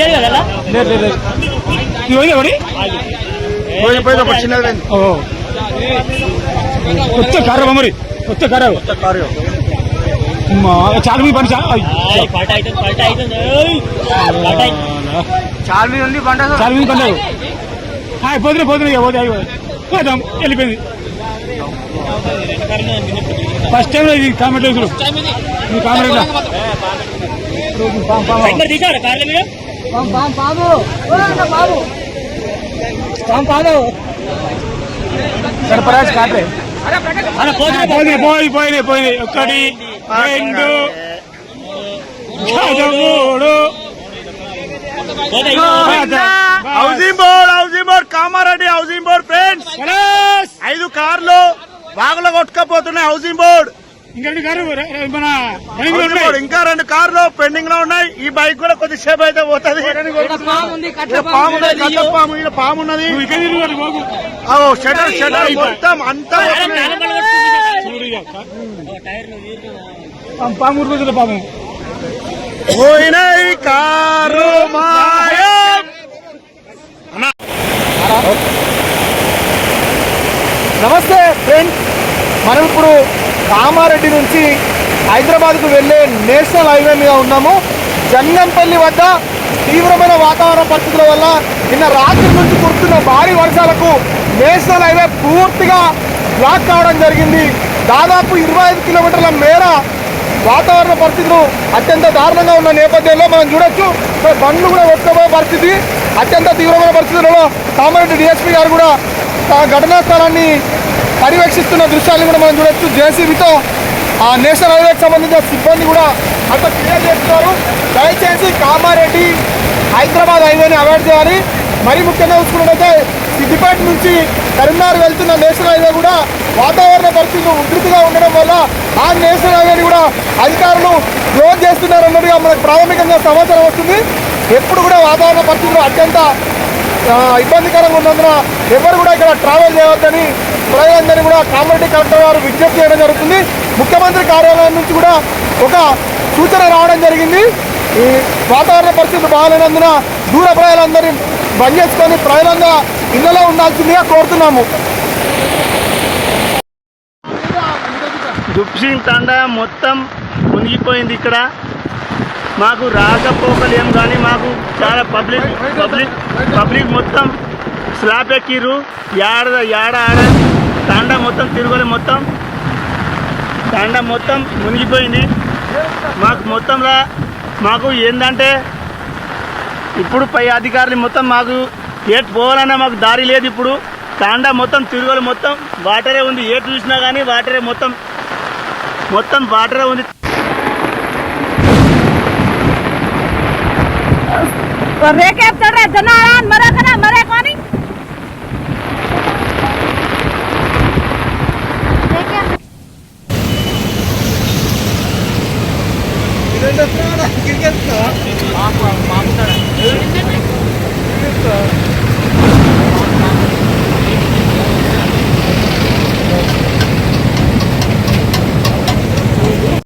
లేదు కదా? లేదు లేదు ఎవడి పోయి పోయి ఒక చిన్నది పోయింది. ఓ కొత్త కారు మరి. కొత్త కారు మా చాలా మీ పని. చాలా మీ పని పోతున్నా పోతున్నా ఇక పోతే పోదాం వెళ్ళిపోయింది. ఫస్ట్ టైం ఇది కామెంట్ మరి తీసారా కార్ల మీరు సర్పరాజ్ కాటే అలా పోతున్నా పోయినాయి పోయి పోయినాయి పోయినాయి ఒకటి రెండు మూడు housing board housing board Kamareddy housing board friends! ఐదు కార్లు వాగులో కొట్టుకపోతున్నాయి హౌసింగ్ బోర్డ్. ఇంకా రెండు కార్లు పెండింగ్లో ఉన్నాయి. ఈ బైక్ కూడా కొద్దిసేపు అయితే పోతుంది. పాము పాము ఉన్నది షటర్ షటర్ మొత్తం అంతా. పాము- ఊరుకోతున్న పాము. పోయినాయి కారు మాయం. నమస్తే ఫ్రెండ్స్ మనం ఇప్పుడు కామారెడ్డి నుంచి హైదరాబాద్కు వెళ్ళే నేషనల్ హైవే మీద ఉన్నాము. జంగంపల్లి వద్ద తీవ్రమైన వాతావరణ పరిస్థితుల వల్ల నిన్న రాత్రి నుంచి కురుతున్న భారీ వర్షాలకు నేషనల్ హైవే పూర్తిగా బ్లాక్ కావడం జరిగింది. దాదాపు ఇరవై ఐదు కిలోమీటర్ల మేర వాతావరణ పరిస్థితులు అత్యంత దారుణంగా ఉన్న నేపథ్యంలో మనం చూడొచ్చు. బండ్లు కూడా కొట్టుకోబోయే పరిస్థితి అత్యంత తీవ్రమైన పరిస్థితులలో కామారెడ్డి డిఎస్పీ గారు కూడా ఘటనా స్థలాన్ని పర్యవేక్షిస్తున్న దృశ్యాన్ని కూడా మనం చూడొచ్చు. జేసీబీతో ఆ నేషనల్ హైవేకి సంబంధించిన సిబ్బంది కూడా అంత క్లియర్ చేస్తున్నారు. దయచేసి కామారెడ్డి హైదరాబాద్ హైవేని అవాయిడ్ చేయాలి. మరీ ముఖ్యంగా చూసుకున్నట్టయితే సిద్దిపేట నుంచి కరీంనగర్ వెళ్తున్న నేషనల్ హైవే కూడా వాతావరణ పరిస్థితులు ఉధృతిగా ఉండడం వల్ల ఆ నేషనల్ హైవేని కూడా అధికారులు క్లోజ్ చేస్తున్నారన్నట్టుగా మనకు ప్రాథమికంగా సమాచారం వస్తుంది. ఎప్పుడు కూడా వాతావరణ పరిస్థితులు అత్యంత ఇబ్బందికరంగా ఉన్నందున ఎవరు కూడా ఇక్కడ ట్రావెల్ చేయవద్దని ప్రజలందరినీ కూడా కామారెడ్డి కలెక్టర్ గారు విజ్ఞప్తి చేయడం జరుగుతుంది. ముఖ్యమంత్రి కార్యాలయం నుంచి కూడా ఒక సూచన రావడం జరిగింది. ఈ వాతావరణ పరిస్థితులు బాగాలేనందున దూర ప్రజలందరినీ బంద్ చేసుకొని ప్రజలందరూ ఇళ్ళలో ఉండాల్సిందిగా కోరుతున్నాము. దుప్సింగ్ తండ మొత్తం మునిగిపోయింది ఇక్కడ. మాకు రాకపోకలు ఏం కానీ మాకు చాలా పబ్లిక్ పబ్లిక్ పబ్లిక్ మొత్తం స్లాబ్ ఎక్కిర్రు. యాడ యాడ ఆడ తండ మొత్తం తిరుగులే మొత్తం తండ మొత్తం మునిగిపోయింది. మాకు మొత్తంలా మాకు ఏంటంటే ఇప్పుడు పై అధికారులు మొత్తం మాకు ఏటు పోవాలన్నా మాకు దారి లేదు ఇప్పుడు. తాండా మొత్తం తిరుగులు మొత్తం వాటరే ఉంది. ఏటు చూసినా కానీ వాటరే మొత్తం మొత్తం వాటరే ఉంది. तो और रेकेप चल रहा है। जनारान मरे करा मरे कौनी क्रिकेट का?